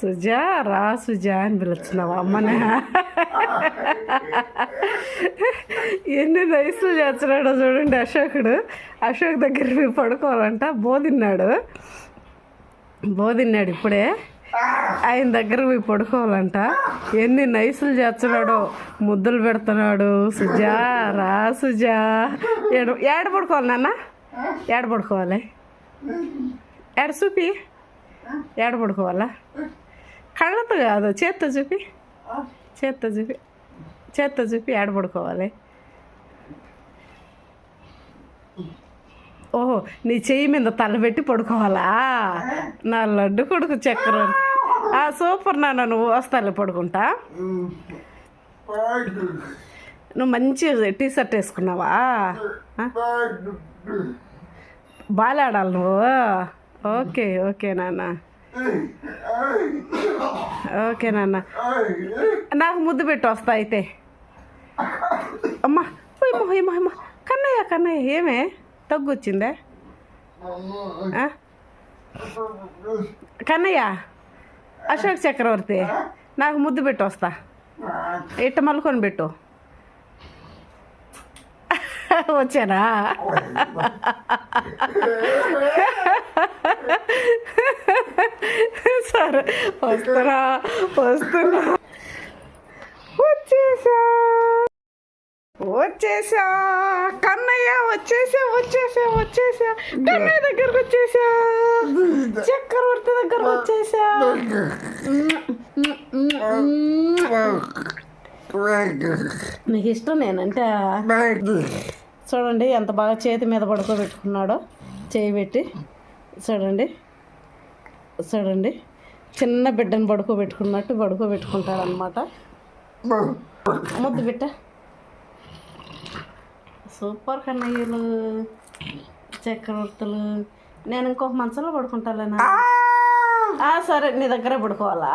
సుజా రా సుజా అని పిలుచున్నావు అమ్మనే? ఎన్ని నైస్లు చేస్తున్నాడో చూడండి అశోకుడు. అశోక్ దగ్గర పడుకోవాలంట బోధిన్నాడు బోధిన్నాడు ఇప్పుడే. ఆయన దగ్గర పోయి పడుకోవాలంట. ఎన్ని నైసులు చేస్తున్నాడో ముద్దులు పెడుతున్నాడు. సుజా రా సుజా. ఏడు ఏడ పడుకోవాలి నాన్న? ఏడ పడుకోవాలి. ఏడ చూపి? ఏడ పడుకోవాలా? కళ్ళతో కాదు చేత్తో చూపి. చేత్తో చూపి. చేత్తో చూపి ఏడ పడుకోవాలి? ఓహో నీ చెయ్యి మీద తలబెట్టి పడుకోవాలా? నా లడ్డు కొడుకు చక్కెర సూపర్ నాన్న నువ్వు వస్తాలే పడుకుంటా. నువ్వు మంచి టీ షర్ట్ వేసుకున్నావా? ఆడాలి నువ్వు. ఓకే ఓకే నాన్న. ఓకే నాన్న. నాకు ముద్దు పెట్టి వస్తా అయితే. అమ్మా ఏమో ఏమో ఏమో కన్నయ్య కన్నయ్య ఏమే? తగ్గు వచ్చిందే? కన్నయ్య అశోక్ చక్రవర్తి నాకు ముద్దు పెట్టి వస్తా. ఇట్ట మలుకొని పెట్టు. వచ్చానా? సరే వస్తున్నా వస్తున్నా. వచ్చేసా. వచ్చేసా. కన్నయ్య వచ్చేసా వచ్చేసా వచ్చేసా. కన్నయ్య దగ్గరకు వచ్చేసా. చక్రవర్తి దగ్గరకు వచ్చేసా. నీకు ఇష్టం నేనంటే? చూడండి ఎంత బాగా చేతి మీద పడుకోబెట్టుకున్నాడో. చేయి పెట్టి. చూడండి. చూడండి. చిన్న బిడ్డను పడుకోబెట్టుకున్నట్టు పడుకోబెట్టుకుంటాడు అనమాట ముద్దు బిడ్డ. సూపర్ కన్నయ్యలు చక్రవర్తులు. నేను ఇంకొక మంచంలో పడుకుంటాలేనా ఆ, సరే నీ దగ్గరే పడుకోవాలా?